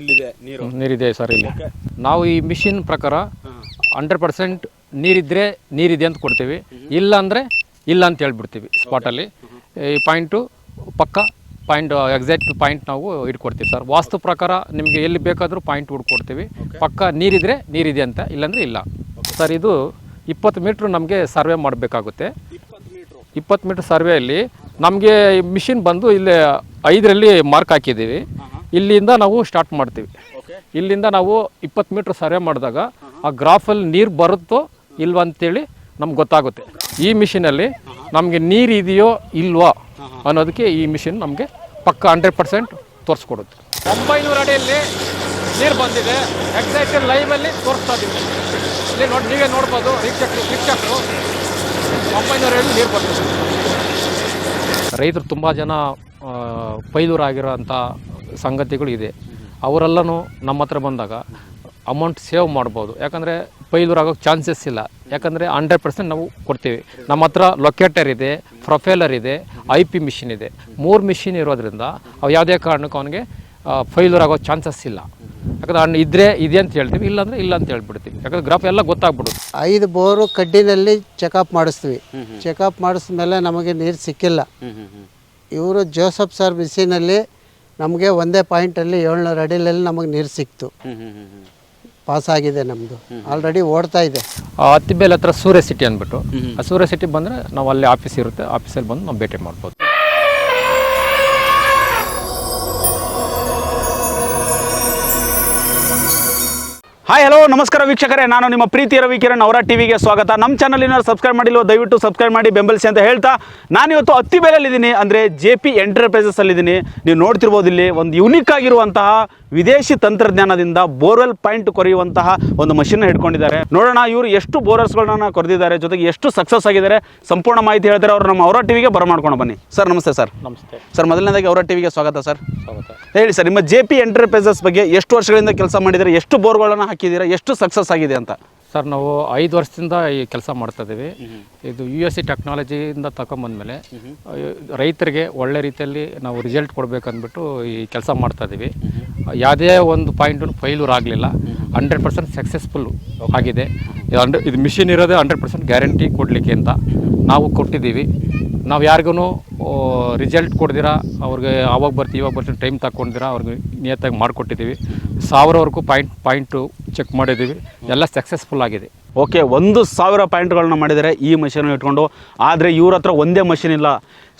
ಇಲ್ಲಿದೆ ನೀರು? ನೀರಿದೆ ಸರ್ ಇಲ್ಲಿ. ನಾವು ಈ ಮಿಷಿನ್ ಪ್ರಕಾರ ಹಂಡ್ರೆಡ್ ಪರ್ಸೆಂಟ್ ನೀರಿದ್ರೆ ನೀರಿದೆ ಅಂತ ಕೊಡ್ತೀವಿ. ಇಲ್ಲ ಅಂದರೆ ಇಲ್ಲ ಅಂತ ಹೇಳ್ಬಿಡ್ತೀವಿ ಸ್ಪಾಟಲ್ಲಿ ಈ ಪಾಯಿಂಟು ಪಕ್ಕ ಪಾಯಿಂಟ್ ಎಕ್ಸಾಕ್ಟ್ ಪಾಯಿಂಟ್ ನಾವು ಇಟ್ಕೊಡ್ತೀವಿ ಸರ್. ವಾಸ್ತು ಪ್ರಕಾರ ನಿಮಗೆ ಎಲ್ಲಿ ಬೇಕಾದರೂ ಪಾಯಿಂಟ್ ಹುಡ್ಕೊಡ್ತೀವಿ ಪಕ್ಕ ನೀರಿದ್ರೆ ನೀರಿದೆ ಅಂತ ಇಲ್ಲಾಂದರೆ ಇಲ್ಲ. ಸರ್ ಇದು ಇಪ್ಪತ್ತು ಮೀಟ್ರ್ ನಮಗೆ ಸರ್ವೆ ಮಾಡಬೇಕಾಗುತ್ತೆ. ಇಪ್ಪತ್ತು ಮೀಟ್ರು. ಇಪ್ಪತ್ತು ಮೀಟ್ರ್ ಸರ್ವೆಯಲ್ಲಿ ನಮಗೆ ಮಿಷಿನ್ ಬಂದು ಇಲ್ಲಿ ಐದರಲ್ಲಿ ಮಾರ್ಕ್ ಹಾಕಿದ್ದೀವಿ. ಇಲ್ಲಿಂದ ನಾವು ಸ್ಟಾರ್ಟ್ ಮಾಡ್ತೀವಿ. ಇಲ್ಲಿಂದ ನಾವು ಇಪ್ಪತ್ತು ಮೀಟ್ರ್ ಸರ್ವೆ ಮಾಡಿದಾಗ ಆ ಗ್ರಾಫಲ್ಲಿ ನೀರು ಬರುತ್ತೋ ಇಲ್ವ ಅಂತೇಳಿ ನಮ್ಗೆ ಗೊತ್ತಾಗುತ್ತೆ. ಈ ಮಿಷಿನಲ್ಲಿ ನಮಗೆ ನೀರು ಇದೆಯೋ ಇಲ್ವಾ ಅನ್ನೋದಕ್ಕೆ ಈ ಮಿಷಿನ್ ನಮಗೆ ಪಕ್ಕ ಹಂಡ್ರೆಡ್ ಪರ್ಸೆಂಟ್ ತೋರಿಸ್ಕೊಡುತ್ತೆ. ಒಂಬೈನೂರು ಅಡಿಯಲ್ಲಿ ನೀರು ಬಂದಿದೆ. ಎಕ್ಸಾಕ್ಟ್ ಲೈವಲ್ಲಿ ತೋರಿಸ್ತಾ ಇದ್ದೀವಿ ಇಲ್ಲಿ ನೋಡಿ ನೀವೇ ನೋಡ್ಬೋದು. ವೀಕ್ಷಕರು ವೀಕ್ಷಕರು. ಒಂಬೈನೂರು ಅಡಿ ನೀರು ಬಂದಿದೆ. ರೈತರು ತುಂಬ ಜನ ಪೈದೂರಾಗಿರೋ ಪೈಲೂರಾಗಿರೋಂಥ ಸಂಗತಿಗಳು ಇದೆ ಅವರೆಲ್ಲನೂ ನಮ್ಮ ಹತ್ರ ಬಂದಾಗ ಅಮೌಂಟ್ ಸೇವ್ ಮಾಡ್ಬೋದು. ಯಾಕಂದರೆ ಪೈಲೂರಾಗೋಕ್ಕೆ ಚಾನ್ಸಸ್ ಇಲ್ಲ. ಯಾಕಂದರೆ ಹಂಡ್ರೆಡ್ ಪರ್ಸೆಂಟ್ ನಾವು ಕೊಡ್ತೀವಿ. ನಮ್ಮ ಹತ್ರ ಲೊಕೇಟರ್ ಇದೆ ಪ್ರೊಫೈಲರ್ ಇದೆ ಐ ಪಿ ಮಿಷಿನ್ ಇದೆ. ಮೂರು ಮಿಷಿನ್ ಇರೋದ್ರಿಂದ ಅವು ಯಾವುದೇ ಕಾರಣಕ್ಕೂ ಅವನಿಗೆ ಫೈಲೂರ್ ಆಗೋ ಚಾನ್ಸಸ್ ಇಲ್ಲ. ಯಾಕಂದ್ರೆ ಹಣ್ಣು ಇದ್ದರೆ ಇದೆ ಅಂತ ಹೇಳ್ತೀವಿ ಇಲ್ಲಾಂದರೆ ಇಲ್ಲ ಅಂತ ಹೇಳ್ಬಿಡ್ತೀವಿ. ಯಾಕಂದ್ರೆ ಗ್ರಾಫ್ ಎಲ್ಲ ಗೊತ್ತಾಗ್ಬಿಡುತ್ತೆ. ಐದು ಬೋರು ಕಡ್ಡಿನಲ್ಲಿ ಚೆಕಪ್ ಮಾಡಿಸ್ತೀವಿ. ಚೆಕಪ್ ಮಾಡಿಸ್ಮೇಲೆ ನಮಗೆ ನೀರು ಸಿಕ್ಕಿಲ್ಲ. ಇವರು ಜೋಸಫ್ ಸರ್ ಮಿಷಿನಲ್ಲಿ ನಮಗೆ ಒಂದೇ ಪಾಯಿಂಟಲ್ಲಿ ಏಳ್ನೂರು ಅಡಿಲಲ್ಲಿ ನಮಗೆ ನೀರು ಸಿಕ್ತು. ಪಾಸ್ ಆಗಿದೆ ನಮ್ಮದು ಆಲ್ರೆಡಿ ಓಡ್ತಾ ಇದೆ. ಆ ಹತ್ತಿಬೇಲ್ ಹತ್ರ ಸೂರ್ಯ ಸಿಟಿ ಅಂದ್ಬಿಟ್ಟು. ಆ ಸೂರ್ಯ ಸಿಟಿ ಬಂದರೆ ನಾವು ಅಲ್ಲಿ ಆಫೀಸ್ ಇರುತ್ತೆ. ಆಫೀಸಲ್ಲಿ ಬಂದು ನಾವು ಭೇಟಿ ಮಾಡ್ಬೋದು. ಹಾಯ್ ಹಲೋ ನಮಸ್ಕಾರ ವೀಕ್ಷಕರೇ. ನಾನು ನಿಮ್ಮ ಪ್ರೀತಿ ರವಿಕಿರಣ್ ಅವರ ಟಿವಿಗೆ ಸ್ವಾಗತ. ನಮ್ಮ ಚಾನಲ್ ಸಬ್ಸ್ಕ್ರೈಬ್ ಮಾಡಿಲ್ವ ದಯವಿಟ್ಟು ಸಬ್ಸ್ಕ್ರೈಬ್ ಮಾಡಿ ಬೆಂಬಲಿಸಿ ಅಂತ ಹೇಳ್ತಾ ನಾನಿವತ್ತು ಹತ್ತಿ ಬೆಲೆಯಲ್ಲಿದ್ದೀನಿ ಅಂದರೆ ಜೆ ಪಿ ಎಂಟರ್ಪ್ರೈಸಸ್ ಅಲ್ಲಿದ್ದೀನಿ. ನೀವು ನೋಡ್ತಿರ್ಬೋದು ಇಲ್ಲಿ ಒಂದು ಯುನಿಕ್ ಆಗಿರುವಂತಹ ವಿದೇಶಿ ತಂತ್ರಜ್ಞಾನದಿಂದ ಬೋರ್ವೆಲ್ ಪಾಯಿಂಟ್ ಕೊರೆಯುವಂತಹ ಒಂದು ಮಷಿನ್ ಹಿಡ್ಕೊಂಡಿದ್ದಾರೆ. ನೋಡೋಣ ಇವರು ಎಷ್ಟು ಬೋರರ್ಸ್ಗಳನ್ನ ಕೊರೆದಿದ್ದಾರೆ ಜೊತೆಗೆ ಎಷ್ಟು ಸಕ್ಸಸ್ ಆಗಿದ್ದಾರೆ. ಸಂಪೂರ್ಣ ಮಾಹಿತಿ ಹೇಳ್ತಾರೆ ಅವರು. ನಮ್ಮ ಅವರ ಟಿವಿಗೆ ಬರಮಾಡ್ಕೊಂಡು ಬನ್ನಿ. ಸರ್ ನಮಸ್ತೆ ಸರ್ ನಮಸ್ತೆ. ಸರ್ ಮೊದಲನೇದಾಗಿ ಅವರ ಟಿವಿಗೆ ಸ್ವಾಗತ ಸರ್ ಸ್ವಾಗತ. ಹೇಳಿ ಸರ್ ನಿಮ್ಮ ಜೆ ಪಿ ಎಂಟರ್ಪ್ರೈಸಸ್ ಬಗ್ಗೆ ಎಷ್ಟು ವರ್ಷಗಳಿಂದ ಕೆಲಸ ಮಾಡಿದರೆ ಎಷ್ಟು ಬೋರ್ಗಳನ್ನು ಹಾಕಿದ್ದೀರಾ? ಎಷ್ಟು ಸಕ್ಸಸ್ ಆಗಿದೆ ಅಂತ? ಸರ್ ನಾವು ಐದು ವರ್ಷದಿಂದ ಈ ಕೆಲಸ ಮಾಡ್ತಾ ಇದ್ದೀವಿ. ಇದು ಯು ಎಸ್ ಸಿ ಟೆಕ್ನಾಲಜಿಯಿಂದ ಮೇಲೆ ರೈತರಿಗೆ ಒಳ್ಳೆ ರೀತಿಯಲ್ಲಿ ನಾವು ರಿಸಲ್ಟ್ ಕೊಡಬೇಕಂದ್ಬಿಟ್ಟು ಈ ಕೆಲಸ ಮಾಡ್ತಾ ಇದ್ದೀವಿ. ಯಾವುದೇ ಒಂದು ಪಾಯಿಂಟು ಫೈಲೂರ್ ಆಗಲಿಲ್ಲ. ಹಂಡ್ರೆಡ್ ಪರ್ಸೆಂಟ್ ಸಕ್ಸಸ್ಫುಲ್ ಆಗಿದೆ. ಇದು ಹಂಡ್ರೆ ಇದು ಮಿಷಿನ್ ಇರೋದೇ ಹಂಡ್ರೆಡ್ ಪರ್ಸೆಂಟ್ ಗ್ಯಾರಂಟಿ ಕೊಡಲಿಕ್ಕೆ ಅಂತ ನಾವು ಕೊಟ್ಟಿದ್ದೀವಿ. ನಾವು ಯಾರಿಗೂ ರಿಸಲ್ಟ್ ಕೊಡ್ದಿರ ಅವ್ರಿಗೆ ಆವಾಗ ಬರ್ತೀವಿ ಇವಾಗ ಬರ್ತೀವಿ ಟೈಮ್ ತಗೊಂಡಿರಾ ಅವ್ರಿಗೆ ನಿಯತ್ತಾಗಿ ಮಾಡಿಕೊಟ್ಟಿದ್ದೀವಿ. ಸಾವಿರವರೆಗೂ ಪಾಯಿಂಟ್ ಪಾಯಿಂಟು ಚೆಕ್ ಮಾಡಿದ್ದೀವಿ. ಎಲ್ಲ ಸಕ್ಸಸ್ಫುಲ್ ಆಗಿದೆ. ಓಕೆ ಒಂದು ಸಾವಿರ ಪಾಯಿಂಟ್ಗಳನ್ನ ಮಾಡಿದರೆ ಈ ಮಷೀನ್ ಇಟ್ಕೊಂಡು ಆದರೆ ಇವ್ರ ಹತ್ರ ಒಂದೇ ಮಷಿನ್ ಇಲ್ಲ.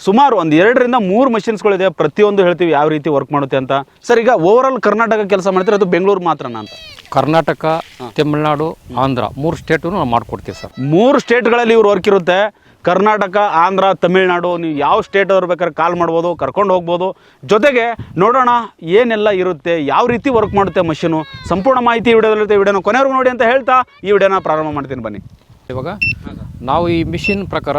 ಸುಮಾರು ಒಂದು ಎರಡರಿಂದ ಮೂರು ಮಷಿನ್ಸ್ಗಳಿದೆ ಪ್ರತಿಯೊಂದು ಹೇಳ್ತೀವಿ ಯಾವ ರೀತಿ ವರ್ಕ್ ಮಾಡುತ್ತೆ ಅಂತ. ಸರ್ ಈಗ ಓವರಾಲ್ ಕರ್ನಾಟಕ ಕೆಲಸ ಮಾಡ್ತಾರೆ ಅದು ಬೆಂಗಳೂರು ಮಾತ್ರನಾ ಅಂತ? ಕರ್ನಾಟಕ ತಮಿಳುನಾಡು ಆಂಧ್ರ ಮೂರು ಸ್ಟೇಟು ನಾವು ಮಾಡಿಕೊಡ್ತೀವಿ ಸರ್. ಮೂರು ಸ್ಟೇಟ್ಗಳಲ್ಲಿ ಇವ್ರು ವರ್ಕ್ ಇರುತ್ತೆ. ಕರ್ನಾಟಕ, ಆಂಧ್ರ, ತಮಿಳ್ನಾಡು, ನೀವು ಯಾವ ಸ್ಟೇಟ್ ಅವ್ರು ಬೇಕಾದ್ರೆ ಕಾಲ್ ಮಾಡ್ಬೋದು, ಕರ್ಕೊಂಡು ಹೋಗ್ಬೋದು. ಜೊತೆಗೆ ನೋಡೋಣ ಏನೆಲ್ಲ ಇರುತ್ತೆ, ಯಾವ ರೀತಿ ವರ್ಕ್ ಮಾಡುತ್ತೆ ಮಷೀನು ಸಂಪೂರ್ಣ ಮಾಹಿತಿ ವಿಡಿಯೋದಲ್ಲಿರುತ್ತೆ ವಿಡಿಯೋನ ಕೊನೆವರೆಗೂ ನೋಡಿ ಅಂತ ಹೇಳ್ತಾ ಈ ವಿಡಿಯೋನ ಪ್ರಾರಂಭ ಮಾಡ್ತೀನಿ ಬನ್ನಿ. ಇವಾಗ ನಾವು ಈ ಮಿಷಿನ್ ಪ್ರಕಾರ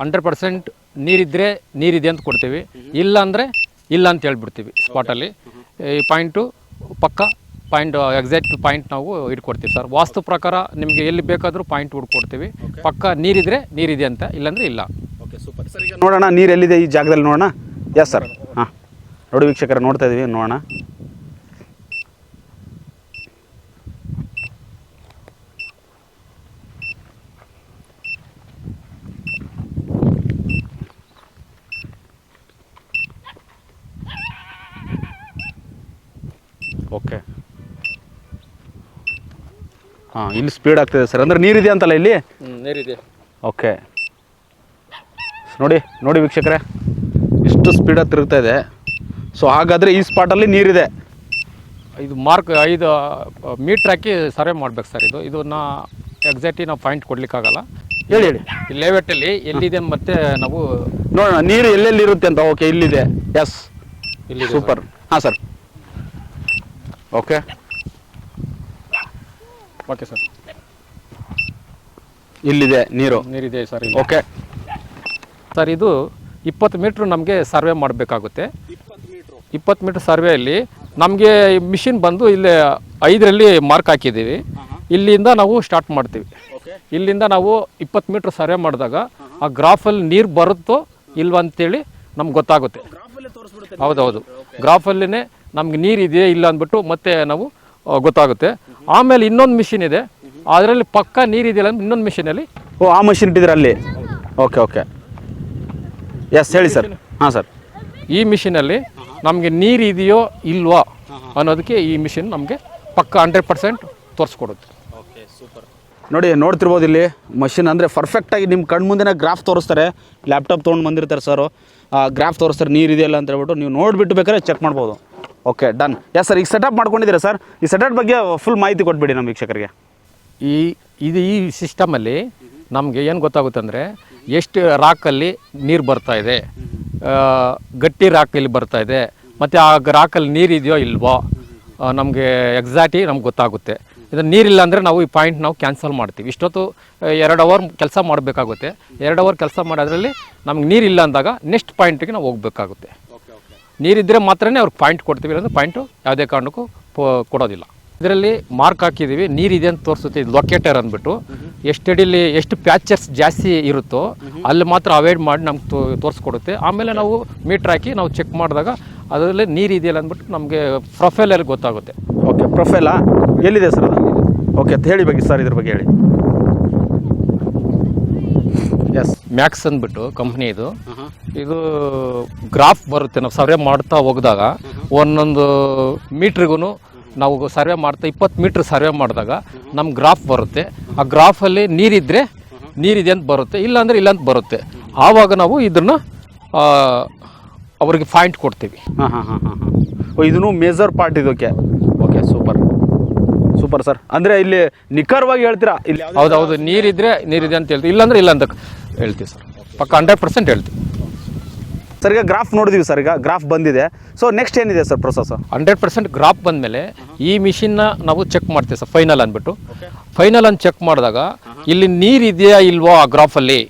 ಹಂಡ್ರೆಡ್ ಪರ್ಸೆಂಟ್ ನೀರಿದ್ದರೆ ನೀರಿದೆ ಅಂತ ಕೊಡ್ತೀವಿ. ಇಲ್ಲ ಅಂದರೆ ಇಲ್ಲ ಅಂತ ಹೇಳ್ಬಿಡ್ತೀವಿ ಸ್ಪಾಟಲ್ಲಿ ಈ ಪಾಯಿಂಟು ಪಕ್ಕ ಪಾಯಿಂಟ್ ಎಕ್ಸಾಕ್ಟ್ ಪಾಯಿಂಟ್ ನಾವು ಇಟ್ಕೊಡ್ತೀವಿ ಸರ್. ವಾಸ್ತು ಪ್ರಕಾರ ನಿಮಗೆ ಎಲ್ಲಿ ಬೇಕಾದರೂ ಪಾಯಿಂಟ್ ಹುಡ್ಕೊಡ್ತೀವಿ. ಪಕ್ಕ ನೀರಿದ್ರೆ ನೀರಿದೆ ಅಂತ ಇಲ್ಲಾಂದ್ರೆ ಇಲ್ಲ. ಓಕೆ ಸೂಪರ್ ಸರ್ ಈಗ ನೋಡೋಣ ನೀರು ಎಲ್ಲಿದೆ ಈ ಜಾಗದಲ್ಲಿ ನೋಡೋಣ? ಎಸ್ ಸರ್ ಹಾಂ. ನೋಡಿ ವೀಕ್ಷಕರ ನೋಡ್ತಾ ಇದ್ದೀವಿ ನೋಡೋಣ ಓಕೆ ಹಾಂ ಇಲ್ಲಿ ಸ್ಪೀಡ್ ಆಗ್ತಿದೆ ಸರ್ ಅಂದ್ರೆ ನೀರಿದೆ ಅಂತಲ್ಲ ಇಲ್ಲಿ? ನೀರಿದೆ ಓಕೆ ನೋಡಿ ನೋಡಿ ವೀಕ್ಷಕರೇ. ಎಷ್ಟು ಸ್ಪೀಡಾಗಿ ತಿರುಗ್ತಾ ಇದೆ. ಸೊ ಹಾಗಾದರೆ ಈ ಸ್ಪಾಟಲ್ಲಿ ನೀರಿದೆ ಇದು. ಮಾರ್ಕ್ ಐದು ಮೀಟ್ರ್ ಹಾಕಿ ಸರ್ವೆ ಮಾಡ್ಬೇಕು ಸರ್ ಇದು. ಇದನ್ನ ಎಕ್ಸಾಕ್ಟ್ಲಿ ನಾವು ಪಾಯಿಂಟ್ ಕೊಡ್ಲಿಕ್ಕಾಗಲ್ಲ. ಹೇಳಿ ಹೇಳಿ. ಈ ಲೇಔಟಲ್ಲಿ ಎಲ್ಲಿದೆ ಮತ್ತೆ ನಾವು ನೋಡೋಣ ನೀರು ಎಲ್ಲೆಲ್ಲಿ ಇರುತ್ತೆ ಅಂತ. ಓಕೆ ಇಲ್ಲಿದೆ. ಎಸ್ ಇಲ್ಲಿ ಸೂಪರ್ ಹಾಂ ಸರ್ ಓಕೆ ಓಕೆ ಸರ್ ಇಲ್ಲಿದೆ ನೀರು. ನೀರಿದೆ ಸರ್ ಓಕೆ ಸರ್ ಇದು ಇಪ್ಪತ್ತು ಮೀಟ್ರ್ ನಮಗೆ ಸರ್ವೆ ಮಾಡಬೇಕಾಗುತ್ತೆ. ಇಪ್ಪತ್ತು ಮೀಟ್ರ್ ಸರ್ವೆಯಲ್ಲಿ ನಮಗೆ ಮಿಷಿನ್ ಬಂದು ಇಲ್ಲಿ ಐದರಲ್ಲಿ ಮಾರ್ಕ್ ಹಾಕಿದ್ದೀವಿ. ಇಲ್ಲಿಂದ ನಾವು ಸ್ಟಾರ್ಟ್ ಮಾಡ್ತೀವಿ. ಇಲ್ಲಿಂದ ನಾವು ಇಪ್ಪತ್ತು ಮೀಟ್ರ್ ಸರ್ವೆ ಮಾಡಿದಾಗ ಆ ಗ್ರಾಫಲ್ಲಿ ನೀರು ಬರುತ್ತೋ ಇಲ್ವಾ ಅಂತೇಳಿ ನಮ್ಗೆ ಗೊತ್ತಾಗುತ್ತೆ. ಹೌದೌದು. ಗ್ರಾಫಲ್ಲಿನೇ ನಮ್ಗೆ ನೀರು ಇದೆಯಾ ಇಲ್ಲ ಅಂದ್ಬಿಟ್ಟು ಮತ್ತೆ ನಾವು ಗೊತ್ತಾಗುತ್ತೆ. ಆಮೇಲೆ ಇನ್ನೊಂದು ಮಿಷಿನ್ ಇದೆ. ಅದರಲ್ಲಿ ಪಕ್ಕ ನೀರು ಇದೆಯಲ್ಲ ಅಂತ ಇನ್ನೊಂದು ಮಿಷಿನಲ್ಲಿ ಓ ಆ ಮಿಷಿನ್ ಇಟ್ಟಿದ್ದೀರಾ ಅಲ್ಲಿ? ಓಕೆ ಓಕೆ ಎಸ್ ಹೇಳಿ ಸರ್ ಹಾಂ ಸರ್ ಈ ಮಿಷಿನಲ್ಲಿ ನಮಗೆ ನೀರು ಇದೆಯೋ ಇಲ್ವಾ ಅನ್ನೋದಕ್ಕೆ ಈ ಮಿಷಿನ್ ನಮಗೆ ಪಕ್ಕ ಹಂಡ್ರೆಡ್ ಪರ್ಸೆಂಟ್ ತೋರಿಸ್ಕೊಡುತ್ತೆ. ನೋಡಿ ನೋಡ್ತಿರ್ಬೋದು ಇಲ್ಲಿ ಮಷಿನ್ ಅಂದರೆ ಪರ್ಫೆಕ್ಟಾಗಿ ನಿಮ್ಮ ಕಣ್ಣು ಮುಂದೆ ಗ್ರಾಫ್ ತೋರಿಸ್ತಾರೆ. ಲ್ಯಾಪ್ಟಾಪ್ ತೊಗೊಂಡು ಬಂದಿರ್ತಾರೆ ಸರ್ ಗ್ರಾಫ್ ತೋರಿಸ್ತಾರೆ ನೀರು ಇದೆಯಲ್ಲ ಅಂತ ಹೇಳ್ಬಿಟ್ಟು ನೀವು ನೋಡಿಬಿಟ್ಟು ಬೇಕಾದ್ರೆ ಚೆಕ್ ಮಾಡ್ಬೋದು. ಓಕೆ ಡನ್ ಯಾ ಸರ್ ಈಗ ಸೆಟಪ್ ಮಾಡ್ಕೊಂಡಿದ್ದೀರಾ ಸರ್ ಈ ಸೆಟಪ್ ಬಗ್ಗೆ ಫುಲ್ ಮಾಹಿತಿ ಕೊಟ್ಬಿಡಿ ನಮ್ಮ ವೀಕ್ಷಕರಿಗೆ. ಈ, ಇದು ಈ ಸಿಸ್ಟಮಲ್ಲಿ ನಮಗೆ ಏನು ಗೊತ್ತಾಗುತ್ತೆ ಅಂದರೆ ಎಷ್ಟು ರಾಕಲ್ಲಿ ನೀರು ಬರ್ತಾ ಇದೆ ಗಟ್ಟಿ ರಾಕಲ್ಲಿ ಬರ್ತಾ ಇದೆ, ಮತ್ತು ಆ ರಾಕಲ್ಲಿ ನೀರು ಇದೆಯೋ ಇಲ್ವೋ ನಮಗೆ ಎಕ್ಸಾಕ್ಟಿ ನಮ್ಗೆ ಗೊತ್ತಾಗುತ್ತೆ. ಇದು ನೀರಿಲ್ಲ ಅಂದರೆ ನಾವು ಈ ಪಾಯಿಂಟ್ ನಾವು ಕ್ಯಾನ್ಸಲ್ ಮಾಡ್ತೀವಿ. ಇಷ್ಟೊತ್ತು ಎರಡು ಅವರ್ ಕೆಲಸ ಮಾಡಬೇಕಾಗುತ್ತೆ. ಎರಡು ಅವರ್ ಕೆಲಸ ಮಾಡೋದ್ರಲ್ಲಿ ನಮ್ಗೆ ನೀರಿಲ್ಲ ಅಂದಾಗ ನೆಕ್ಸ್ಟ್ ಪಾಯಿಂಟಿಗೆ ನಾವು ಹೋಗ್ಬೇಕಾಗುತ್ತೆ. ನೀರಿದ್ದರೆ ಮಾತ್ರನೇ ಅವ್ರಿಗೆ ಪಾಯಿಂಟ್ ಕೊಡ್ತೀವಿ ಇಲ್ಲಾಂದ್ರೆ ಪಾಯಿಂಟು ಯಾವುದೇ ಕಾರಣಕ್ಕೂ ಪೊ- ಕೊಡೋದಿಲ್ಲ. ಇದರಲ್ಲಿ ಮಾರ್ಕ್ ಹಾಕಿದ್ದೀವಿ ನೀರಿದೆ ಅಂತ ತೋರಿಸುತ್ತೆ ಇದು ಲೊಕೇಟರ್ ಅಂದ್ಬಿಟ್ಟು. ಎಷ್ಟು ಅಡಿಲಿ ಎಷ್ಟು ಪ್ಯಾಚರ್ಸ್ ಜಾಸ್ತಿ ಇರುತ್ತೋ ಅಲ್ಲಿ ಮಾತ್ರ ಅವಾಯ್ಡ್ ಮಾಡಿ ನಮ್ಗೆ ತೋ ತೋರಿಸ್ಕೊಡುತ್ತೆ. ಆಮೇಲೆ ನಾವು ಮೀಟ್ರ್ ಹಾಕಿ ನಾವು ಚೆಕ್ ಮಾಡಿದಾಗ ಅದರಲ್ಲಿ ನೀರು ಇದೆಯಲ್ಲ ಅಂದ್ಬಿಟ್ಟು ನಮಗೆ ಪ್ರೊಫೈಲಲ್ಲಿ ಗೊತ್ತಾಗುತ್ತೆ. ಓಕೆ ಪ್ರೊಫೈಲಾ ಎಲ್ಲಿದೆ ಸರ್ ಅದು? ಓಕೆ ಅಂತ ಹೇಳಿ ಬಗ್ಗೆ ಸರ್ ಇದ್ರ ಬಗ್ಗೆ ಹೇಳಿ. ಎಸ್ ಮ್ಯಾಕ್ಸ್ ಅಂದ್ಬಿಟ್ಟು ಕಂಪ್ನಿ ಇದು. ಇದು ಗ್ರಾಫ್ ಬರುತ್ತೆ. ನಾವು ಸರ್ವೆ ಮಾಡ್ತಾ ಹೋಗಿದಾಗ ಒಂದೊಂದು ಮೀಟ್ರಿಗೂ ನಾವು ಸರ್ವೆ ಮಾಡ್ತಾ ಇಪ್ಪತ್ತು ಮೀಟ್ರ್ ಸರ್ವೆ ಮಾಡಿದಾಗ ನಮ್ಮ ಗ್ರಾಫ್ ಬರುತ್ತೆ. ಆ ಗ್ರಾಫಲ್ಲಿ ನೀರಿದ್ರೆ ನೀರಿದೆ ಅಂತ ಬರುತ್ತೆ. ಇಲ್ಲ ಅಂದ್ರೆ ಇಲ್ಲ ಅಂತ ಬರುತ್ತೆ. ಆವಾಗ ನಾವು ಇದನ್ನ ಅವ್ರಿಗೆ ಪಾಯಿಂಟ್ ಕೊಡ್ತೀವಿ. ಹಾಂ ಹಾಂ ಹಾಂ ಹಾಂ ಇದನ್ನು ಮೇಜರ್ ಪಾರ್ಟ್ ಇದಕ್ಕೆ. ಓಕೆ ಸೂಪರ್ ಸೂಪರ್ ಸರ್ ಅಂದರೆ ಇಲ್ಲಿ ನಿಖರವಾಗಿ ಹೇಳ್ತೀರಾ? ಇಲ್ಲಿ ಹೌದೌದು ನೀರಿದ್ರೆ ನೀರಿದೆ ಅಂತ ಹೇಳ್ತೀವಿ. ಇಲ್ಲಾಂದ್ರೆ ಇಲ್ಲ ಅಂತ ಹೇಳ್ತೀವಿ ಸರ್ ಪಕ್ಕ ಹಂಡ್ರೆಡ್ ಪರ್ಸೆಂಟ್ ಹೇಳ್ತೀವಿ ಸರ್ ಈಗ ಗ್ರಾಫ್ ನೋಡಿದೀವಿ ಸರ್ ಈಗ ಗ್ರಾಫ್ ಬಂದಿದೆ. ಸೊ ನೆಕ್ಸ್ಟ್ ಏನಿದೆ sir process hundred percent graph ಬಂದಮೇಲೆ ಈ ಮಿಷಿನ್ನ ನಾವು ಚೆಕ್ ಮಾಡ್ತೀವಿ ಸರ್ ಫೈನಲ್ ಅಂದ್ಬಿಟ್ಟು. ಫೈನಲ್ ಅಂತ ಚೆಕ್ ಮಾಡಿದಾಗ ಇಲ್ಲಿ ನೀರು ಇದೆಯಾ ಇಲ್ವೋ ಆ ಗ್ರಾಫಲ್ಲಿ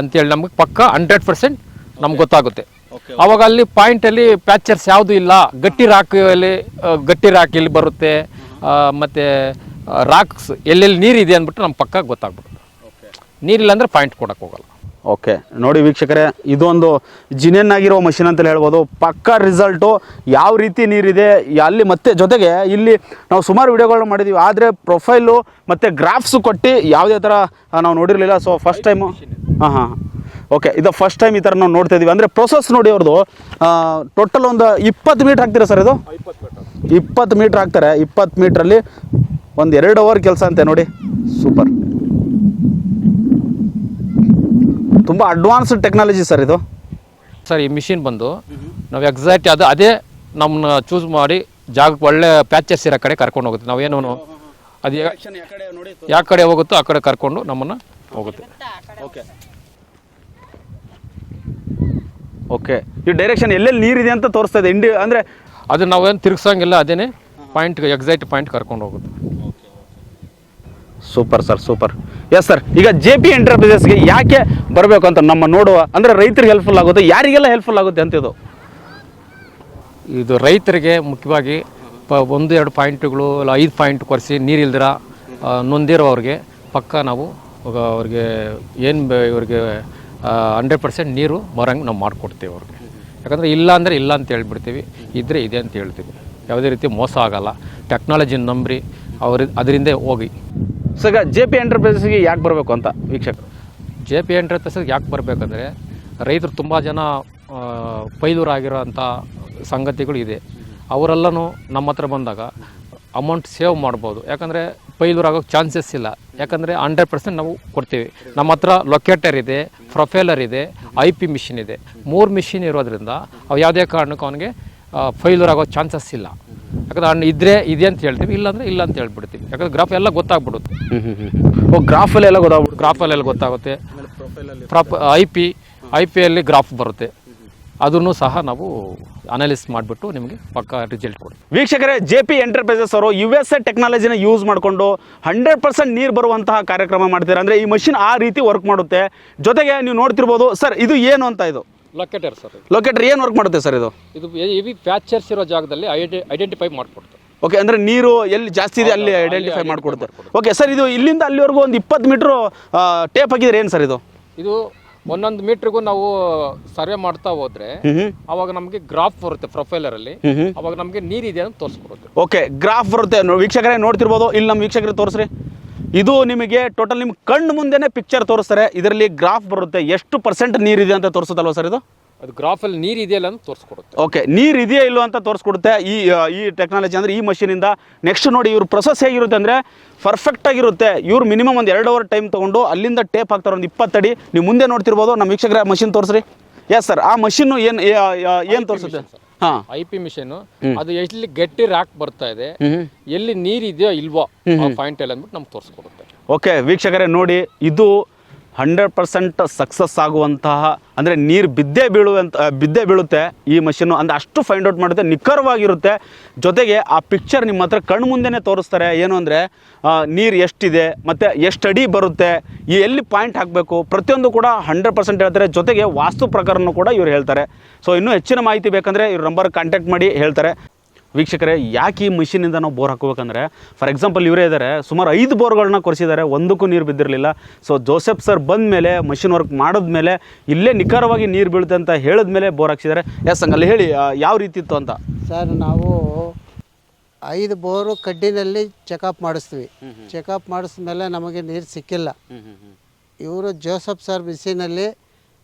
ಅಂತೇಳಿ ನಮಗೆ ಪಕ್ಕ ಹಂಡ್ರೆಡ್ ಪರ್ಸೆಂಟ್ ನಮ್ಗೆ ಗೊತ್ತಾಗುತ್ತೆ. ಅವಾಗ ಅಲ್ಲಿ ಪಾಯಿಂಟಲ್ಲಿ ಪ್ಯಾಚರ್ಸ್ ಯಾವುದು ಇಲ್ಲ ಗಟ್ಟಿ ರಾಕಲ್ಲಿ ಗಟ್ಟಿ ರಾಕ್ ಎಲ್ಲಿ ಬರುತ್ತೆ ಮತ್ತು ಮತ್ತೆ ರಾಕ್ಸ್ ಎಲ್ಲೆಲ್ಲಿ ನೀರು ಇದೆ ಅಂದ್ಬಿಟ್ಟು ನಮ್ಮ ಪಕ್ಕ ಗೊತ್ತಾಗ್ಬಿಡುತ್ತೆ. ನೀರಿಲ್ಲ ಅಂದರೆ ಪಾಯಿಂಟ್ ಕೊಡೋಕ್ಕೆ ಹೋಗಲ್ಲ. ಓಕೆ. ನೋಡಿ ವೀಕ್ಷಕರೇ ಇದೊಂದು ಜಿನೆನ್ ಆಗಿರೋ ಮಷಿನ್ ಅಂತಲೇ ಹೇಳ್ಬೋದು. ಪಕ್ಕಾ ರಿಸಲ್ಟು ಯಾವ ರೀತಿ ನೀರಿದೆ ಅಲ್ಲಿ ಮತ್ತೆ ಜೊತೆಗೆ ಇಲ್ಲಿ ನಾವು ಸುಮಾರು ವಿಡಿಯೋಗಳನ್ನ ಮಾಡಿದ್ದೀವಿ ಆದರೆ ಪ್ರೊಫೈಲು ಮತ್ತು ಗ್ರಾಫ್ಸು ಕೊಟ್ಟು ಯಾವುದೇ ಥರ ನಾವು ನೋಡಿರಲಿಲ್ಲ. ಸೊ ಫಸ್ಟ್ ಟೈಮು ಹಾಂ ಹಾಂ. ಓಕೆ ಇದು ಫಸ್ಟ್ ಟೈಮ್ ಈ ಥರ ನಾವು ನೋಡ್ತಾ ಇದ್ದೀವಿ ಅಂದರೆ ಪ್ರೊಸೆಸ್ ನೋಡಿ ಅವ್ರದ್ದು ಟೋಟಲ್ ಒಂದು ಇಪ್ಪತ್ತು ಮೀಟ್ರ್ ಹಾಕ್ತೀರಾ ಸರ್ ಇದು? ಇಪ್ಪತ್ತು ಮೀಟ್ರ್ ಹಾಕ್ತಾರೆ. ಇಪ್ಪತ್ತು ಮೀಟ್ರಲ್ಲಿ ಒಂದು ಎರಡು ಅವರ್ ಕೆಲಸ ಅಂತೆ ನೋಡಿ. ಸೂಪರ್ ತುಂಬ ಅಡ್ವಾನ್ಸ್ಡ್ ಟೆಕ್ನಾಲಜಿ ಸರ್ ಇದು. ಸರ್ ಈ ಮಿಷಿನ್ ಬಂದು ನಾವು ಎಕ್ಸಾಕ್ಟ್ ಅದು ಅದೇ ನಮ್ಮನ್ನ ಚೂಸ್ ಮಾಡಿ ಜಾಗಕ್ಕೆ ಒಳ್ಳೆ ಪ್ಯಾಚಸ್ ಇರೋ ಕಡೆ ಕರ್ಕೊಂಡು ಹೋಗುತ್ತೆ. ನಾವೇನು ಅದು ಯಾವ ಕಡೆ ಹೋಗುತ್ತೋ ಆ ಕಡೆ ಕರ್ಕೊಂಡು ನಮ್ಮನ್ನು ಹೋಗುತ್ತೆ. ಓಕೆ ಓಕೆ ಈ ಡೈರೆಕ್ಷನ್ ಎಲ್ಲೆಲ್ಲಿ ನೀರಿದೆ ಅಂತ ತೋರಿಸ್ತಾ ಇದೆ. ಇಂಡಿ ಅಂದರೆ ಅದು ನಾವೇನು ತಿರ್ಗ್ಸಂಗಿಲ್ಲ ಅದೇನೆ ಪಾಯಿಂಟ್ ಎಕ್ಸಾಕ್ಟ್ ಪಾಯಿಂಟ್ ಕರ್ಕೊಂಡು ಹೋಗುತ್ತೆ. Super sir, super. Yes sir ಈಗ ಜೆ ಪಿ ಎಂಟರ್ಪ್ರೈಸಸ್ಗೆ ಯಾಕೆ ಬರಬೇಕು ಅಂತ ನಮ್ಮ ನೋಡುವ, ಅಂದರೆ ರೈತರಿಗೆ ಹೆಲ್ಪ್ಫುಲ್ ಆಗುತ್ತೆ ಯಾರಿಗೆಲ್ಲ ಹೆಲ್ಪ್ಫುಲ್ ಆಗುತ್ತೆ ಅಂತ ಇದು? ಇದು ರೈತರಿಗೆ ಮುಖ್ಯವಾಗಿ ಪ, ಒಂದು, ಎರಡು ಪಾಯಿಂಟ್ಗಳು ಇಲ್ಲ, ಐದು ಪಾಯಿಂಟ್ ಕೊರೆಸಿ ನೀರಿಲ್ದಿರ ನೊಂದಿರೋವ್ರಿಗೆ ಪಕ್ಕ ನಾವು ಅವ್ರಿಗೆ ಏನು ಇವ್ರಿಗೆ ಹಂಡ್ರೆಡ್ ಪರ್ಸೆಂಟ್ ನೀರು ಬರೋಂಗೆ ನಾವು ಮಾಡಿಕೊಡ್ತೀವಿ ಅವ್ರಿಗೆ. ಯಾಕಂದರೆ ಇಲ್ಲ ಅಂದರೆ ಇಲ್ಲ ಅಂತ ಹೇಳ್ಬಿಡ್ತೀವಿ ಇದ್ದರೆ ಇದೆ ಅಂತ ಹೇಳ್ತೀವಿ. ಯಾವುದೇ ರೀತಿ ಮೋಸ ಆಗಲ್ಲ. ಟೆಕ್ನಾಲಜಿನ ನಂಬ್ರಿ, ಅವ್ರ, ಅದರಿಂದ ಹೋಗಿ. ಸೊ ಈಗ ಜೆ ಪಿ ಎಂಟರ್ಪ್ರೈಸಸ್ಗೆ ಯಾಕೆ ಬರಬೇಕು ಅಂತ ವೀಕ್ಷಕರು? ಜೆ ಪಿ ಎಂಟರ್ಪ್ರೈಸಸ್ಗೆ ಯಾಕೆ ಬರಬೇಕಂದ್ರೆ ರೈತರು ತುಂಬ ಜನ ಪೈದೂರಾಗಿರೋಂಥ ಸಂಗತಿಗಳು ಇದೆ. ಅವರೆಲ್ಲನೂ ನಮ್ಮ ಹತ್ರ ಬಂದಾಗ ಅಮೌಂಟ್ ಸೇವ್ ಮಾಡ್ಬೋದು. ಯಾಕಂದರೆ ಪೈಲೂರಾಗೋಕ್ಕೆ ಚಾನ್ಸಸ್ ಇಲ್ಲ. ಯಾಕಂದರೆ ಹಂಡ್ರೆಡ್ ಪರ್ಸೆಂಟ್ ನಾವು ಕೊಡ್ತೀವಿ. ನಮ್ಮ ಹತ್ರ ಲೊಕೇಟರ್ ಇದೆ ಪ್ರೊಫೈಲರ್ ಇದೆ ಐ ಪಿ ಮಿಷಿನ್ ಇದೆ. ಮೂರು ಮಿಷಿನ್ ಇರೋದ್ರಿಂದ ಅವು ಯಾವುದೇ ಕಾರಣಕ್ಕೂ ಅವನಿಗೆ ಫೈಲೂರ್ ಆಗೋ ಚಾನ್ಸಸ್ ಇಲ್ಲ. ಯಾಕಂದ್ರೆ ಹಣ್ಣು ಇದ್ರೆ ಇದೆ ಅಂತ ಹೇಳ್ತೀವಿ ಇಲ್ಲಾಂದರೆ ಇಲ್ಲ ಅಂತ ಹೇಳ್ಬಿಡ್ತೀವಿ. ಯಾಕಂದ್ರೆ ಗ್ರಾಫ್ ಎಲ್ಲ ಗೊತ್ತಾಗ್ಬಿಡುತ್ತೆ. ಹ್ಞೂ ಹ್ಞೂ ಹ್ಞೂ ಓ ಗ್ರಾಫಲ್ಲಿ ಎಲ್ಲ ಗೊತ್ತಾಗ್ಬಿಟ್ಟು ಗ್ರಾಫಲ್ಲೆಲ್ಲ ಗೊತ್ತಾಗುತ್ತೆ. ಪ್ರಾಪ್ ಐ ಪಿ ಐ ಪಿಯಲ್ಲಿ ಗ್ರಾಫ್ ಬರುತ್ತೆ. ಅದನ್ನು ಸಹ ನಾವು ಅನಾಲಿಸ್ ಮಾಡಿಬಿಟ್ಟು ನಿಮಗೆ ಪಕ್ಕ ರಿಸಲ್ಟ್ ಕೊಡಿ. ವೀಕ್ಷಕರೇ ಜೆ ಪಿ ಎಂಟರ್ಪ್ರೈಸಸ್ ಅವರು ಯು ಎಸ್ ಎ ಟೆಕ್ನಾಲಜಿನ ಯೂಸ್ ಮಾಡಿಕೊಂಡು ಹಂಡ್ರೆಡ್ ಪರ್ಸೆಂಟ್ ನೀರು ಬರುವಂತಹ ಕಾರ್ಯಕ್ರಮ ಮಾಡ್ತಾರೆ? ಅಂದರೆ ಈ ಮಷಿನ್ ಆ ರೀತಿ ವರ್ಕ್ ಮಾಡುತ್ತೆ. ಜೊತೆಗೆ ನೀವು ನೋಡ್ತಿರ್ಬೋದು ಸರ್ ಇದು ಏನು ಅಂತ ಇದು? ಲೊಕೇಟರ್ ಸರ್ ಲೊಕೇಟರ್ ಏನು ವರ್ಕ್ ಮಾಡುತ್ತೆ ಸರ್ ಇದು? ಇದು ಇವಿ ಪ್ಯಾಚರ್ಸ್ ಇರೋ ಜಾಗದಲ್ಲಿ ಐಡೆ ಐಡೆಂಟಿಫೈ ಮಾಡಿಕೊಡ್ತಾರೆ ಓಕೆ ಅಂದರೆ ನೀರು ಎಲ್ಲಿ ಜಾಸ್ತಿ ಇದೆ ಅಲ್ಲಿ ಐಡೆಂಟಿಫೈ ಮಾಡಿಕೊಡುತ್ತೆ ಓಕೆ ಸರ್ ಇದು ಇಲ್ಲಿಂದ ಅಲ್ಲಿವರೆಗೂ ಒಂದು ಇಪ್ಪತ್ತು ಮೀಟ್ರ್ ಟೇಪ್ ಹಾಕಿದ್ರೆ ಏನು ಸರ್ ಇದು? ಇದು ಒಂದೊಂದು ಮೀಟ್ರಿಗೂ ನಾವು ಸರ್ವೆ ಮಾಡ್ತಾ ಹೋದ್ರೆ ಹ್ಮ್ ಅವಾಗ ನಮಗೆ ಗ್ರಾಫ್ ಬರುತ್ತೆ ಪ್ರೊಫೈಲರ್ ಅಲ್ಲಿ. ಹ್ಮ್ ಅವಾಗ ನಮಗೆ ನೀರಿದೆ ಅಂತ ತೋರಿಸ್ಕೊಡುತ್ತೆ. ಓಕೆ ಗ್ರಾಫ್ ಬರುತ್ತೆ. ನೋ- ವೀಕ್ಷಕರೇ ನೋಡ್ತಿರ್ಬೋದು. ಇಲ್ಲಿ ನಮ್ಮ ವೀಕ್ಷಕರಿಗೆ ತೋರಿಸ್ರಿ. ಇದು ನಿಮಗೆ ಟೋಟಲ್ ನಿಮ್ಮ ಕಣ್ಣು ಮುಂದೆನೇ ಪಿಕ್ಚರ್ ತೋರಿಸ್ತಾರೆ. ಇದರಲ್ಲಿ ಗ್ರಾಫ್ ಬರುತ್ತೆ. ಎಷ್ಟು ಪರ್ಸೆಂಟ್ ನೀರಿದೆ ಅಂತ ತೋರಿಸುತ್ತಲ್ವ ಸರ್ ಇದು? ಅದು ಗ್ರಾಫಲ್ಲಿ ನೀರು ಇದೆಯಲ್ಲ ಅಂತ ತೋರಿಸ್ಕೊಡುತ್ತೆ. ಓಕೆ ನೀರು ಇದೆಯಾ ಇಲ್ಲೋ ಅಂತ ತೋರಿಸ್ಕೊಡುತ್ತೆ. ಈ ಈ ಟೆಕ್ನಾಲಜಿ ಅಂದರೆ ಈ ಮಷೀನಿಂದ ನೆಕ್ಸ್ಟ್ ನೋಡಿ ಇವ್ರ ಪ್ರೊಸೆಸ್ ಹೇಗಿರುತ್ತೆ ಅಂದರೆ ಪರ್ಫೆಕ್ಟ್ ಆಗಿರುತ್ತೆ. ಇವ್ರು ಮಿನಿಮಮ್ ಒಂದು ಎರಡು ಅವರ್ ಟೈಮ್ ತೊಗೊಂಡು ಅಲ್ಲಿಂದ ಟೇಪ್ ಹಾಕ್ತಾರೆ ಒಂದು ಇಪ್ಪತ್ತಡಿ ನೀವು ಮುಂದೆ ನೋಡ್ತಿರ್ಬೋದು ನಮ್ಮ ವೀಕ್ಷಕರ ಮಷಿನ್ ತೋರಿಸ್ರಿ. ಎಸ್ ಸರ್ ಆ ಮಷಿನ್ನು ಏನು ಏನು ತೋರಿಸುತ್ತೆ? ಐ ಪಿ ಮಿಷನ್ ಅದು ಎಲ್ಲಿ ಗಟ್ಟಿ ರಾಕ್ ಬರ್ತಾ ಇದೆ ಎಲ್ಲಿ ನೀರಿದೆಯೋ ಇದೆಯೋ ಇಲ್ವೋ ಪಾಯಿಂಟ್ ಅಲ್ಲಿ ಅಂದ್ಬಿಟ್ಟು ನಮ್ಗೆ ತೋರಿಸ್ಕೊಡುತ್ತೆ. ಓಕೆ ವೀಕ್ಷಕರೇ ನೋಡಿ ಇದು ಹಂಡ್ರೆಡ್ ಪರ್ಸೆಂಟ್ ಸಕ್ಸಸ್ ಆಗುವಂತಹ, ಅಂದರೆ ನೀರು ಬಿದ್ದೇ ಬೀಳುವಂತ ಬಿದ್ದೇ ಬೀಳುತ್ತೆ ಈ ಮಷೀನು. ಅಂದರೆ ಅಷ್ಟು ಫೈಂಡ್ ಔಟ್ ಮಾಡುತ್ತೆ, ನಿಖರವಾಗಿರುತ್ತೆ. ಜೊತೆಗೆ ಆ ಪಿಕ್ಚರ್ ನಿಮ್ಮ ಹತ್ರ ಕಣ್ಣು ಮುಂದೆನೇ ತೋರಿಸ್ತಾರೆ. ಏನು ಅಂದರೆ ನೀರು ಎಷ್ಟಿದೆ, ಮತ್ತು ಎಷ್ಟು ಅಡಿ ಬರುತ್ತೆ ಎಲ್ಲಿ ಪಾಯಿಂಟ್ ಹಾಕಬೇಕು. ಪ್ರತಿಯೊಂದು ಕೂಡ ಹಂಡ್ರೆಡ್ ಪರ್ಸೆಂಟ್ ಹೇಳ್ತಾರೆ. ಜೊತೆಗೆ ವಾಸ್ತು ಪ್ರಕಾರನೂ ಕೂಡ ಇವ್ರು ಹೇಳ್ತಾರೆ. ಸೊ ಇನ್ನೂ ಹೆಚ್ಚಿನ ಮಾಹಿತಿ ಬೇಕಂದರೆ ಇವ್ರ ನಂಬರ್ ಕಾಂಟ್ಯಾಕ್ಟ್ ಮಾಡಿ ಹೇಳ್ತಾರೆ. ವೀಕ್ಷಕರೇ ಯಾಕೆ ಈ ಮಿಷಿನಿಂದ ನಾವು ಬೋರ್ ಹಾಕೋಬೇಕಂದ್ರೆ ಫಾರ್ ಎಕ್ಸಾಂಪಲ್ ಇವರೇ ಇದ್ದಾರೆ ಸುಮಾರು ಐದು ಬೋರ್ಗಳನ್ನ ಕೊರಿಸಿದ್ದಾರೆ ಒಂದಕ್ಕೂ ನೀರು ಬಿದ್ದಿರಲಿಲ್ಲ. ಸೊ ಜೋಸೆಫ್ ಸರ್ ಬಂದ ಮೇಲೆ ಮಷಿನ್ ವರ್ಕ್ ಮಾಡಿದ್ಮೇಲೆ ಇಲ್ಲೇ ನಿಖರವಾಗಿ ನೀರು ಬೀಳುತ್ತೆ ಅಂತ ಹೇಳಿದ ಮೇಲೆ ಬೋರ್ ಹಾಕ್ಸಿದ್ದಾರೆ ಎಸ್ ಹಂಗಲ್ಲಿ ಹೇಳಿ ಯಾವ ರೀತಿ ಇತ್ತು ಅಂತ? ಸರ್ ನಾವು ಐದು ಬೋರು ಕಡ್ಡಿನಲ್ಲಿ ಚೆಕಪ್ ಮಾಡಿಸ್ತೀವಿ. ಚೆಕಪ್ ಮಾಡಿಸ್ಮೇಲೆ ನಮಗೆ ನೀರು ಸಿಕ್ಕಿಲ್ಲ. ಇವರು ಜೋಸೆಫ್ ಸರ್ ಮಿಷಿನಲ್ಲಿ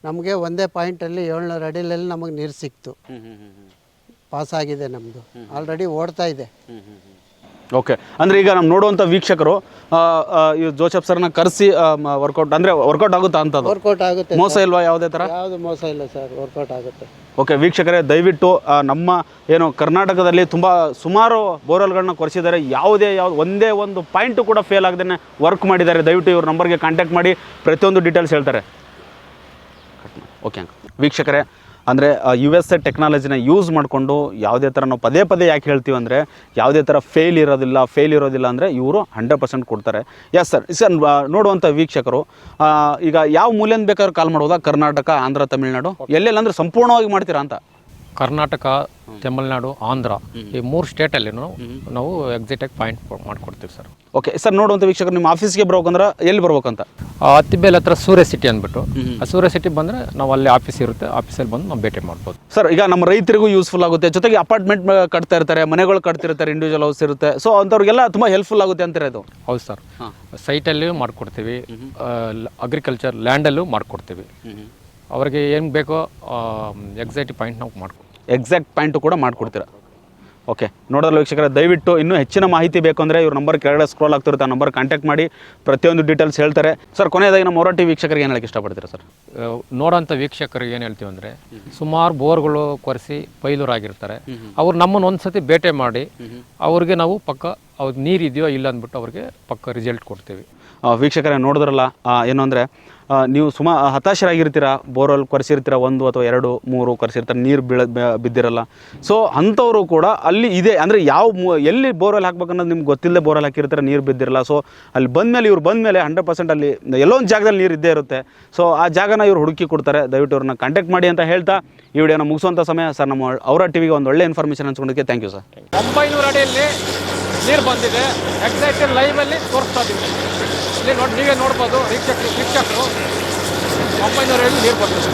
ನಮಗೆ ಒಂದೇ ಪಾಯಿಂಟಲ್ಲಿ ಏಳ್ನೂರು ಅಡಿಲಲ್ಲಿ ನಮಗೆ ನೀರು ಸಿಕ್ತು. ಪಾಸ್ ಆಗಿದೆ ನಮ್ಮದು ಆಲ್ರೆಡಿ ಓಡ್ತಾ ಇದೆ. ಓಕೆ ಅಂದರೆ ಈಗ ನಮ್ಮ ನೋಡುವಂಥ ವೀಕ್ಷಕರು ಜೋಸೆಫ್ ಸರ್ನ ಕರೆಸಿ ವರ್ಕೌಟ್ ಅಂದರೆ ವರ್ಕೌಟ್ ಆಗುತ್ತಾ ಅಂತ ವರ್ಕೌಟ್ ಆಗುತ್ತೆ ಮೋಸ ಇಲ್ವಾ ಯಾವುದೇ ಥರ ಯಾವುದು ಮೋಸ ಇಲ್ಲ ಸರ್. ವರ್ಕೌಟ್ ಆಗುತ್ತೆ. ಓಕೆ ವೀಕ್ಷಕರೇ ದಯವಿಟ್ಟು ನಮ್ಮ ಏನು ಕರ್ನಾಟಕದಲ್ಲಿ ತುಂಬ ಸುಮಾರು ಬೋರ್ವೆಲ್ಗಳನ್ನ ಕೊರೆಸಿದ್ದಾರೆ. ಯಾವುದೇ ಯಾವ್ದು ಒಂದೇ ಒಂದು ಪಾಯಿಂಟು ಕೂಡ ಫೇಲ್ ಆಗದೇ ವರ್ಕ್ ಮಾಡಿದ್ದಾರೆ. ದಯವಿಟ್ಟು ಇವ್ರ ನಂಬರ್ಗೆ ಕಾಂಟ್ಯಾಕ್ಟ್ ಮಾಡಿ ಪ್ರತಿಯೊಂದು ಡೀಟೇಲ್ಸ್ ಹೇಳ್ತಾರೆ. ಓಕೆ ಅಂಕ ವೀಕ್ಷಕರೇ ಅಂದರೆ ಯು ಎಸ್ ಎ ಟೆಕ್ನಾಲಜಿನ ಯೂಸ್ ಮಾಡಿಕೊಂಡು ಯಾವುದೇ ಥರ ನಾವು ಪದೇ ಪದೇ ಯಾಕೆ ಹೇಳ್ತೀವಿ ಅಂದರೆ ಯಾವುದೇ ಥರ ಫೇಲ್ ಇರೋದಿಲ್ಲ ಫೇಲ್ ಇರೋದಿಲ್ಲ ಅಂದರೆ ಇವರು ಹಂಡ್ರೆಡ್ ಪರ್ಸೆಂಟ್ ಕೊಡ್ತಾರೆ. ಎಸ್ ಸರ್ ಸರ್ ನೋಡುವಂಥ ವೀಕ್ಷಕರು ಈಗ ಯಾವ ಮೂಲೆಯಿಂದ ಬೇಕಾದ್ರೂ ಕಾಲ್ ಮಾಡ್ಬೋದಾ? ಕರ್ನಾಟಕ ಆಂಧ್ರ ತಮಿಳ್ನಾಡು? ಎಲ್ಲೆಲ್ಲಂದ್ರೆ ಸಂಪೂರ್ಣವಾಗಿ ಮಾಡ್ತೀರಾ ಅಂತ? ಕರ್ನಾಟಕ ತಮಿಳ್ನಾಡು ಆಂಧ್ರ ಈ ಮೂರು ಸ್ಟೇಟಲ್ಲಿ ನಾವು ಎಕ್ಸಿಟಾಗಿ ಪಾಯಿಂಟ್ ಮಾಡಿಕೊಡ್ತೀವಿ ಸರ್. ಓಕೆ ಸರ್ ನೋಡುವಂಥ ವೀಕ್ಷಕರು ನಿಮ್ಮ ಆಫೀಸ್ಗೆ ಬರ್ಬೇಕಂದ್ರೆ ಎಲ್ಲಿ ಬರ್ಬೇಕಂತ? ಅತ್ತಿಬೇಲ್ ಹತ್ರ ಸೂರ್ಯ ಸಿಟಿ ಅಂದ್ಬಿಟ್ಟು. ಆ ಸೂರ್ಯ ಸಿಟಿ ಬಂದರೆ ನಾವು ಅಲ್ಲಿ ಆಫೀಸ್ ಇರುತ್ತೆ ಆಫೀಸಲ್ಲಿ ಬಂದು ನಾವು ಭೇಟಿ ಮಾಡ್ಬೋದು. ಸರ್ ಈಗ ನಮ್ಮ ರೈತರಿಗೂ ಯೂಸ್ಫುಲ್ ಆಗುತ್ತೆ. ಜೊತೆಗೆ ಅಪಾರ್ಟ್ಮೆಂಟ್ ಕಟ್ತಾ ಇರ್ತಾರೆ ಮನೆಗಳು ಕಟ್ತಿರ್ತಾರೆ ಇಂಡಿವಿಜುವಲ್ ಹೌಸ್ ಇರುತ್ತೆ. ಸೊ ಅಂಥವ್ರಿಗೆಲ್ಲ ತುಂಬ ಹೆಲ್ಪ್ಫುಲ್ ಆಗುತ್ತೆ ಅಂತಾರೆ ಅದು ಹೌದು ಸರ್ ಸೈಟಲ್ಲಿ ಮಾಡ್ಕೊಡ್ತೀವಿ. ಅಗ್ರಿಕಲ್ಚರ್ ಲ್ಯಾಂಡಲ್ಲೂ ಮಾಡ್ಕೊಡ್ತೀವಿ. ಅವ್ರಿಗೆ ಏನು ಬೇಕೋ ಎಕ್ಸೈಟಿ ಪಾಯಿಂಟ್ ನಾವು ಮಾಡ್ಕೊಡ್ತೀವಿ. ಎಕ್ಸಾಕ್ಟ್ ಪಾಯಿಂಟು ಕೂಡ ಮಾಡಿಕೊಡ್ತೀರಾ. ಓಕೆ ನೋಡೋದ್ರ ವೀಕ್ಷಕರ ದಯವಿಟ್ಟು ಇನ್ನೂ ಹೆಚ್ಚಿನ ಮಾಹಿತಿ ಬೇಕು ಅಂದರೆ ಇವ್ರ ನಂಬರ್ ಕೆಳಗಡೆ ಸ್ಕ್ರೋಲ್ ಆಗ್ತಿರುತ್ತೆ ಆ ನಂಬರ್ ಕಾಂಟ್ಯಾಕ್ಟ್ ಮಾಡಿ ಪ್ರತಿಯೊಂದು ಡೀಟೇಲ್ಸ್ ಹೇಳ್ತಾರೆ. ಸರ್ ಕೊನೆಯದಾಗಿ ನಮ್ಮ ಹೋರಾಟಿ ವೀಕ್ಷಕರಿಗೆ ಏನು ಹೇಳಕ್ಕೆ ಇಷ್ಟಪಡ್ತೀರಾ ಸರ್ ನೋಡೋಂಥ ವೀಕ್ಷಕರಿಗೆ ಏನು ಹೇಳ್ತೀವಿ ಅಂದರೆ ಸುಮಾರು ಬೋರ್ಗಳು ಕೊರೆಸಿ ಪೈಲೂರಾಗಿರ್ತಾರೆ ಅವ್ರು ನಮ್ಮನ್ನು ಒಂದ್ಸತಿ ಬೇಟೆ ಮಾಡಿ ಅವ್ರಿಗೆ ನಾವು ಪಕ್ಕ ನೀರು ಇದೆಯೋ ಇಲ್ಲ ಅಂದ್ಬಿಟ್ಟು ಅವ್ರಿಗೆ ಪಕ್ಕ ರಿಸಲ್ಟ್ ಕೊಡ್ತೀವಿ. ವೀಕ್ಷಕರೇ ನೋಡಿದ್ರಲ್ಲ ಏನು ಅಂದರೆ ನೀವು ಸುಮಾ ಹತಾಶರಾಗಿರ್ತೀರ? ಬೋರ್ವೆಲ್ ಕೊರೆಸಿರ್ತೀರ? ಒಂದು ಅಥವಾ ಎರಡು, ಮೂರು ಕೊರೆಸಿರ್ತಾರೆ. ನೀರು ಬೀಳ ಬಿದ್ದಿರಲ್ಲ. ಸೊ ಅಂಥವರು ಕೂಡ ಅಲ್ಲಿ ಇದೆ. ಅಂದರೆ ಯಾವ ಎಲ್ಲಿ ಬೋರ್ವೆಲ್ ಹಾಕ್ಬೇಕನ್ನೋದು ನಿಮ್ಗೆ ಗೊತ್ತಿಲ್ಲದೆ ಬೋರ್ವೆಲ್ ಹಾಕಿರ್ತಾರೆ, ನೀರು ಬಿದ್ದಿರಲ್ಲ. ಸೊ ಅಲ್ಲಿ ಬಂದಮೇಲೆ ಇವ್ರು ಬಂದಮೇಲೆ ಹಂಡ್ರೆಡ್ ಪರ್ಸೆಂಟ್ ಅಲ್ಲಿ ಎಲ್ಲೋ ಒಂದು ಜಾಗದಲ್ಲಿ ನೀರು ಇದ್ದೇ ಇರುತ್ತೆ. ಸೊ ಆ ಜಾಗನ ಇವ್ರು ಹುಡುಕಿ ಕೊಡ್ತಾರೆ. ದಯವಿಟ್ಟು ಅವ್ರನ್ನ ಕಾಂಟ್ಯಾಕ್ಟ್ ಮಾಡಿ ಅಂತ ಹೇಳ್ತಾ ಈ ವಿಡಿಯೋನ ಮುಗಿಸುವಂಥ ಸಮಯ. ಸರ್, ನಮ್ಮ ಅವರ ಟಿವಿಗೆ ಒಂದು ಒಳ್ಳೆ ಇನ್ಫಾರ್ಮೇಷನ್ ಹಂಚ್ಕೊಂಡಿದ್ದಕ್ಕೆ ಥ್ಯಾಂಕ್ ಯು ಸರ್ ಒಂಬೈನೂರು ಅಡಿಯಲ್ಲಿ ನೀರು ಬಂದಿದೆ. ಎಕ್ಸೈಟೆಡ್ ಲೈವಲ್ಲಿ ತೋರಿಸ್ತಾ ಇದ್ದೀವಿ ಇಲ್ಲಿ ನೋಡಿ ನೀವೇ ನೋಡ್ಬೋದು. ವೀಕ್ಷಕರು ವೀಕ್ಷಕರು ಒಂಬೈನೂರ ಏಳು ನೀರು ಬಂದಿದೆ